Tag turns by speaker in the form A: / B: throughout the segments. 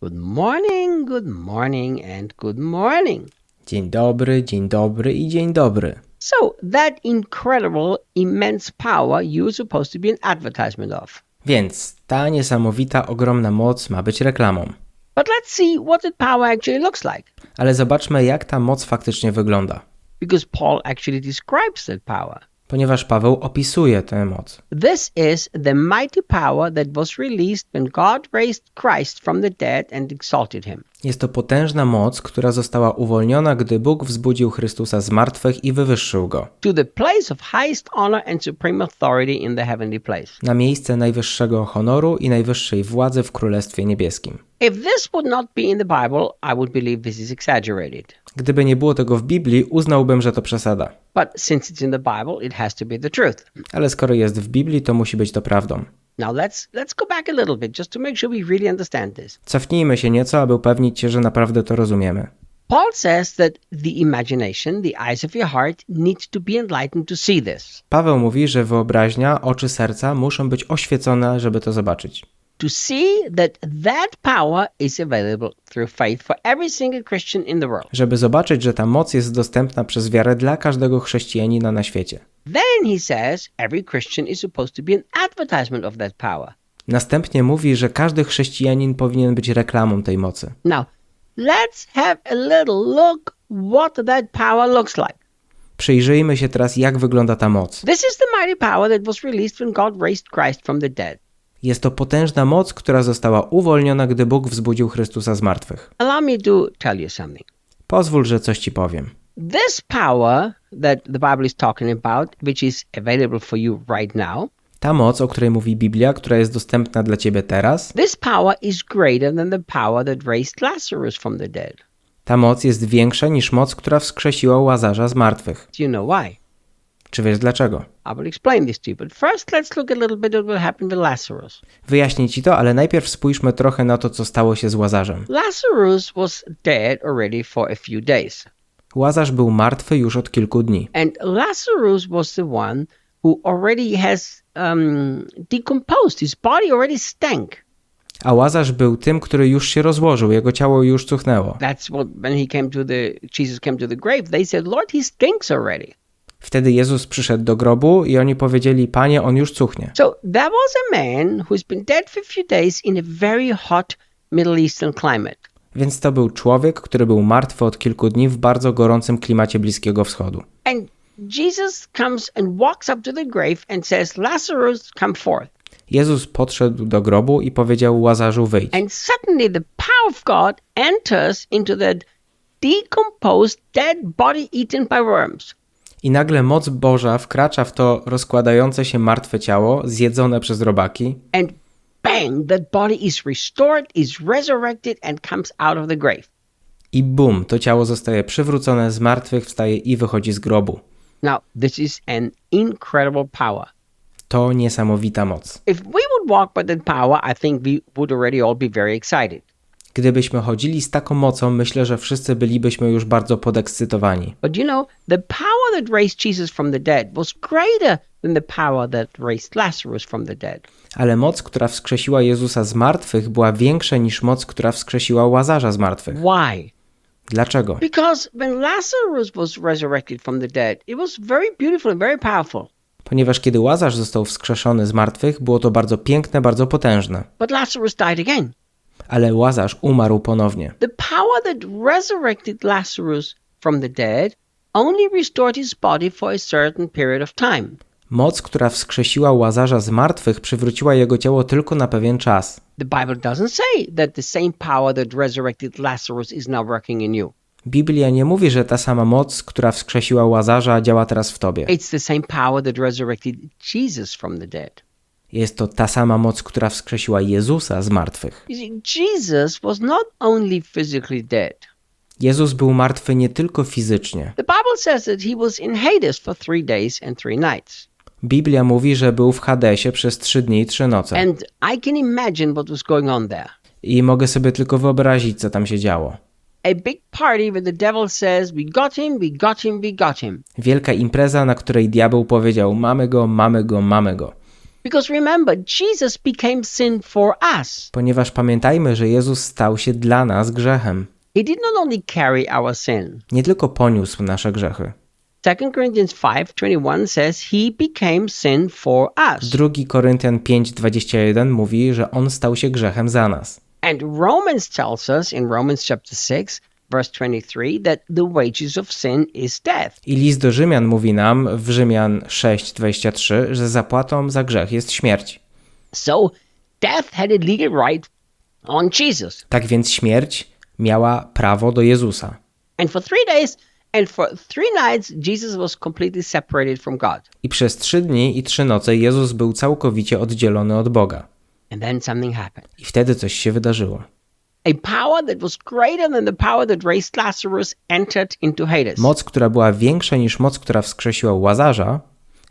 A: Good morning, good morning, and good morning.
B: Dzień dobry, dzień dobry i dzień dobry.
A: So, that incredible, immense power you're supposed to be an advertisement of.
B: Więc ta niesamowita, ogromna moc ma być reklamą.
A: But let's see what that power actually looks like.
B: Ale zobaczmy, jak ta moc faktycznie wygląda.
A: Because Paul actually describes that power.
B: Ponieważ Paweł opisuje tę moc.
A: This is the mighty power that was released when God raised Christ from the dead and exalted him.
B: Jest to potężna moc, która została uwolniona, gdy Bóg wzbudził Chrystusa z martwych i wywyższył go
A: to the place of highest honor and supreme authority in the heavenly place.
B: na miejsce najwyższego honoru i najwyższej władzy w Królestwie Niebieskim.
A: If this would not be in the Bible, I would believe this is exaggerated.
B: Gdyby nie było tego w Biblii, uznałbym, że to przesada.
A: But since it's in the Bible, it has to be the truth.
B: Ale skoro jest w Biblii, to musi być to prawdą.
A: Now let's let's go back a little bit just to make sure we really understand this.
B: Cofnijmy się nieco, aby upewnić się, że naprawdę to rozumiemy.
A: Paul says that the imagination, the eyes of your heart, need to be enlightened to see this.
B: Paweł mówi, że wyobraźnia, oczy serca muszą być oświecone, żeby to zobaczyć.
A: To see that that power is available through faith for every single Christian in the world.
B: Żeby zobaczyć, że ta moc jest dostępna przez wiarę dla każdego chrześcijanina na świecie.
A: Then he says every Christian is supposed to be an advertisement of that power.
B: Następnie mówi, że każdy chrześcijanin powinien być reklamą tej mocy.
A: Now, let's have a little look what that power looks like.
B: Przyjrzyjmy się teraz, jak wygląda ta moc.
A: This is the mighty power that was released when God raised Christ from the dead.
B: Jest to potężna moc, która została uwolniona, gdy Bóg wzbudził Chrystusa z martwych.
A: Allow me to tell you something.
B: Pozwól, że coś ci powiem.
A: This power that the Bible is talking about, which is available for you right now,
B: Ta moc, o której mówi Biblia, która jest dostępna dla ciebie teraz,
A: this power is greater than the power that raised Lazarus from the dead.
B: ta moc jest większa niż moc, która wskrzesiła Łazarza z martwych.
A: Do you know why?
B: Czy wiesz dlaczego?
A: I will explain this to you, but first let's look a little bit at what happened to Lazarus.
B: Wyjaśnię ci to, ale najpierw spójrzmy trochę na to, co stało się z Łazarzem.
A: Lazarus was dead already for a few days.
B: Łazarz był martwy już od kilku dni.
A: And Lazarus was the one who already has um, decomposed. His body already stank.
B: A Łazarz był tym, który już się rozłożył, jego ciało już cuchnęło.
A: That's what when he came to the Jesus came to the grave. They said, "Lord, he stinks already."
B: Wtedy Jezus przyszedł do grobu i oni powiedzieli, Panie, on już cuchnie.
A: So that was a man who's been dead for a few days in a very hot Middle Eastern climate.
B: Więc to był człowiek, który był martwy od kilku dni w bardzo gorącym klimacie Bliskiego Wschodu.
A: And Jesus comes and walks up to the grave and says, "Lazarus, come forth."
B: Jezus podszedł do grobu i powiedział Łazarzu wyjdź.
A: And suddenly the power of God enters into that decomposed dead body eaten by worms.
B: I nagle moc Boża wkracza w to rozkładające się martwe ciało, zjedzone przez robaki,
A: and bang, that body is restored, is resurrected, and comes out of the grave.
B: i bum, to ciało zostaje przywrócone z martwych, wstaje i wychodzi z grobu.
A: Now, this is an incredible power.
B: To niesamowita moc.
A: If we would walk by that power, I think we would already all be very excited.
B: Gdybyśmy chodzili z taką mocą, myślę, że wszyscy bylibyśmy już bardzo podekscytowani.
A: But you know, the power that raised Jesus from the dead was greater than the power that raised Lazarus from the dead.
B: Ale moc, która wskrzesiła Jezusa z martwych, była większa niż moc, która wskrzesiła Łazarza z martwych.
A: Why?
B: Dlaczego?
A: Because when Lazarus was resurrected from the dead, it was very beautiful and very powerful.
B: Ponieważ kiedy Łazarz został wskrzeszony z martwych, było to bardzo piękne, bardzo potężne.
A: But Lazarus died again.
B: Ale Łazarz umarł ponownie.
A: The power that resurrected Lazarus from the dead only restored his body for a certain period of time.
B: Moc, która wskrzesiła Łazarza z martwych, przywróciła jego ciało tylko na pewien czas.
A: The Bible doesn't say that the same power that resurrected Lazarus is now working in you.
B: Biblia nie mówi, że ta sama moc, która wskrzesiła Łazarza, działa teraz w tobie.
A: It's the same power that resurrected Jesus from the dead.
B: Jest to ta sama moc, która wskrzesiła Jezusa z martwych.
A: Jesus was not only physically dead.
B: Jezus był martwy nie tylko fizycznie.
A: The Bible says that he was in Hades for three days and three nights.
B: Biblia mówi, że był w Hadesie przez trzy dni i trzy noce.
A: And I can imagine what was going on there.
B: I mogę sobie tylko wyobrazić, co tam się działo.
A: A big party where the devil says, We got him, we got him, we got him.
B: Wielka impreza, na której diabeł powiedział: Mamy go, mamy go, mamy go.
A: Because remember, Jesus became sin for us.
B: Ponieważ pamiętajmy, że Jezus stał się dla nas grzechem.
A: He did not only carry our sin.
B: Nie tylko poniósł nasze grzechy.
A: 2 Corinthians 5:21 says he became sin for us.
B: 2 Koryntian 5:21 mówi, że on stał się grzechem za nas.
A: And Romans tells us in Romans chapter 6 verse 23 that the wages of sin is death.
B: I list do Rzymian mówi nam w Rzymian 6:23, że zapłatą za grzech jest śmierć.
A: So death had a legal right on Jesus.
B: Tak więc śmierć miała prawo do Jezusa.
A: And for 3 days and for 3 nights Jesus was completely separated from God.
B: I przez trzy dni i trzy noce Jezus był całkowicie oddzielony od Boga.
A: And then something happened.
B: I wtedy coś się wydarzyło.
A: A power that was greater than the power that raised Lazarus entered into Hades.
B: Moc, która była większa niż moc, która wskrzesiła Łazarza,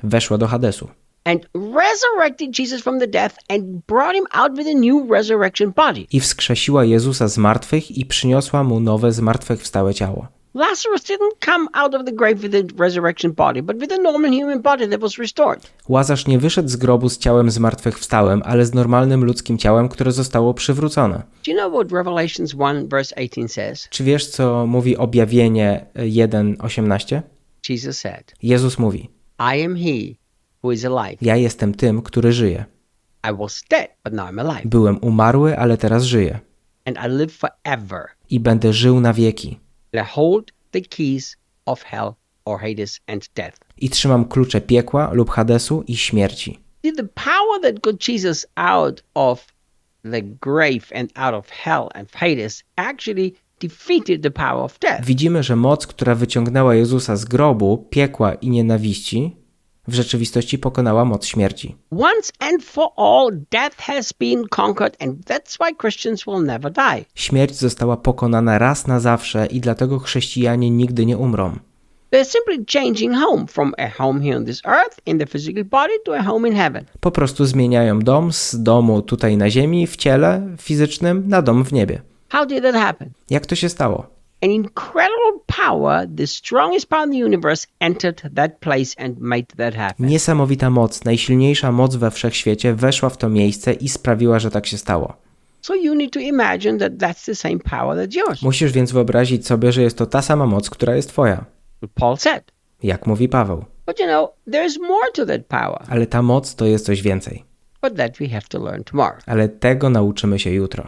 B: weszła do Hadesu.
A: and resurrected Jesus from the death and brought him out with a new resurrection body.
B: I wskrzesiła Jezusa z martwych i przyniosła mu nowe zmartwychwstałe ciało.
A: Lazarus didn't come out of the grave with a resurrection body, but with a normal human body that was restored.
B: Łazarz nie wyszedł z grobu z ciałem zmartwychwstałym, ale z normalnym ludzkim ciałem, które zostało przywrócone.
A: Do you know what Revelations 1 verse 18 says?
B: Czy wiesz, co mówi objawienie 1:18?
A: Jesus said,
B: Jezus mówi:
A: I am he who is alive.
B: Ja jestem tym, który żyje.
A: I was dead, but now I'm alive.
B: Byłem umarły, ale teraz żyję.
A: And I live forever.
B: I będę żył na wieki.
A: Hold the keys of hell or Hades and death.
B: I trzymam klucze piekła lub Hadesu i śmierci.
A: The power that got Jesus out of the grave and out of hell and Hades actually defeated the power of death.
B: Widzimy, że moc, która wyciągnęła Jezusa z grobu, piekła i nienawiści, w rzeczywistości pokonała moc śmierci.
A: Once and for all, death has been conquered, and that's why Christians will never die.
B: Śmierć została pokonana raz na zawsze i dlatego chrześcijanie nigdy nie umrą.
A: They're simply changing home from a home here on this earth in the physical body to a home in heaven.
B: Po prostu zmieniają dom z domu tutaj na ziemi, w ciele fizycznym, na dom w niebie.
A: How did that happen?
B: Jak to się stało?
A: An incredible power, the strongest power in the universe, entered that place and made that happen.
B: Niesamowita moc, najsilniejsza moc we wszechświecie weszła w to miejsce i sprawiła, że tak się stało.
A: So you need to imagine that that's the same power that's yours.
B: Musisz więc wyobrazić sobie, że jest to ta sama moc, która jest twoja.
A: Paul said.
B: Jak mówi Paweł.
A: But you know, there's more to that power.
B: Ale ta moc to jest coś więcej.
A: But that we have to learn tomorrow.
B: Ale tego nauczymy się jutro.